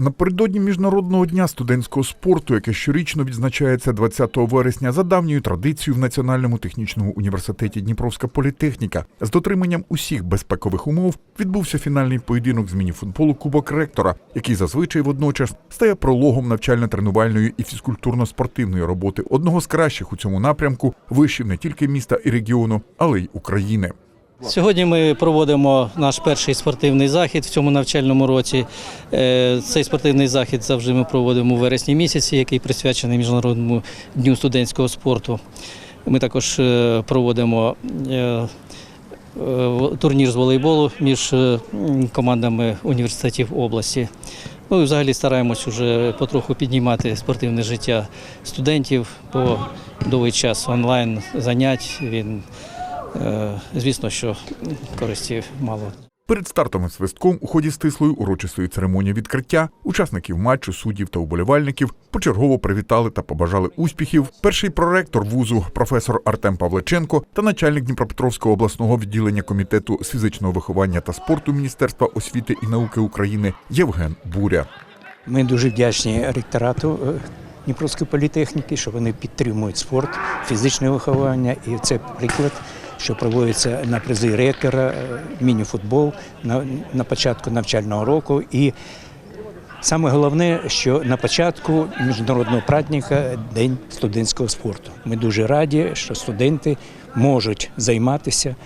Напередодні міжнародного дня студентського спорту, яке щорічно відзначається 20 вересня, за давньою традицією в Національному технічному університеті Дніпровська політехніка з дотриманням усіх безпекових умов відбувся фінальний поєдинок з мініфутболу Кубок ректора, який зазвичай водночас стає прологом навчально-тренувальної і фізкультурно-спортивної роботи одного з кращих у цьому напрямку вишів не тільки міста і регіону, але й України. Сьогодні ми проводимо наш перший спортивний захід в цьому навчальному році. Е, Цей спортивний захід завжди ми проводимо у вересні місяці, який присвячений Міжнародному дню студентського спорту. Ми також е, проводимо е, турнір з волейболу між командами університетів області. Ну і взагалі стараємось уже потроху піднімати спортивне життя студентів, бо довгий час онлайн занять він Звісно, що користі мало. Перед стартом і свистком у ході стислої урочистої церемонії відкриття учасників матчу, суддів та уболівальників почергово привітали та побажали успіхів. Перший проректор вузу, професор Артем Павличенко та начальник Дніпропетровського обласного відділення комітету з фізичного виховання та спорту Міністерства освіти і науки України Євген Буря. Ми дуже вдячні ректорату е, Дніпровської політехніки, що вони підтримують спорт, фізичне виховання. І це приклад, що проводиться на призи ректора, е, міні-футбол на, на початку навчального року. І саме головне, що на початку міжнародного праздника День студентського спорту. Ми дуже раді, що студенти можуть займатися.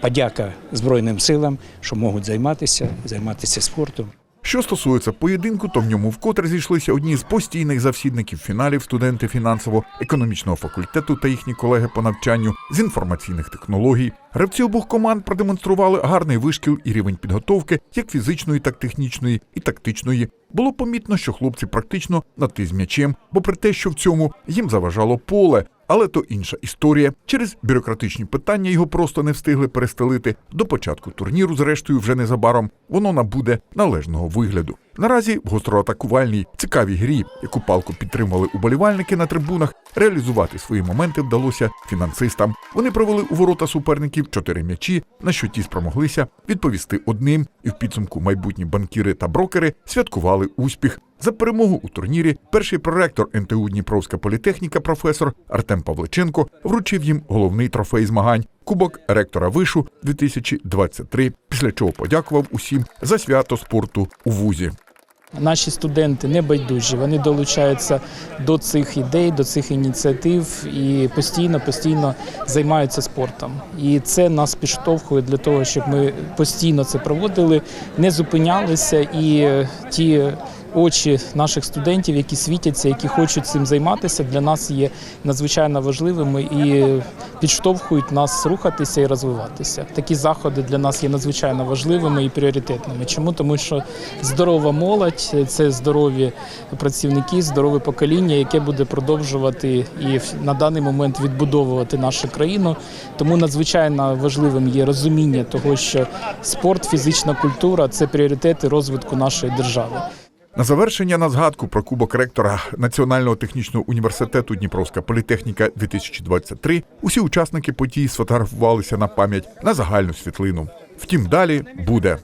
Подяка Збройним силам, що можуть займатися, займатися спортом. Що стосується поєдинку, то в ньому вкотре зійшлися одні з постійних завсідників фіналів студенти фінансово-економічного факультету та їхні колеги по навчанню з інформаційних технологій. Гравці обох команд продемонстрували гарний вишкіл і рівень підготовки, як фізичної, так технічної і тактичної. Було помітно, що хлопці практично на ти з м'ячем, бо при те, що в цьому їм заважало поле. Але то інша історія. Через бюрократичні питання його просто не встигли перестелити. До початку турніру, зрештою, вже незабаром воно набуде належного вигляду. Наразі в гостроатакувальній цікавій грі, яку палку підтримували уболівальники на трибунах, реалізувати свої моменти вдалося фінансистам. Вони провели у ворота суперників чотири м'ячі, на що ті спромоглися відповісти одним, і в підсумку майбутні банкіри та брокери святкували успіх. За перемогу у турнірі перший проректор НТУ Дніпровська політехніка, професор Артем Павличенко вручив їм головний трофей змагань Кубок ректора вишу 2023, після чого подякував усім за свято спорту у вузі. Наші студенти не байдужі, вони долучаються до цих ідей, до цих ініціатив і постійно, постійно займаються спортом. І це нас підштовхує для того, щоб ми постійно це проводили, не зупинялися і ті. Очі наших студентів, які світяться, які хочуть цим займатися, для нас є надзвичайно важливими і підштовхують нас рухатися і розвиватися. Такі заходи для нас є надзвичайно важливими і пріоритетними. Чому? Тому що здорова молодь це здорові працівники, здорове покоління, яке буде продовжувати і на даний момент відбудовувати нашу країну. Тому надзвичайно важливим є розуміння того, що спорт, фізична культура це пріоритети розвитку нашої держави. На завершення на згадку про кубок ректора Національного технічного університету Дніпровська політехніка 2023 усі учасники події сфотографувалися на пам'ять на загальну світлину. Втім, далі буде.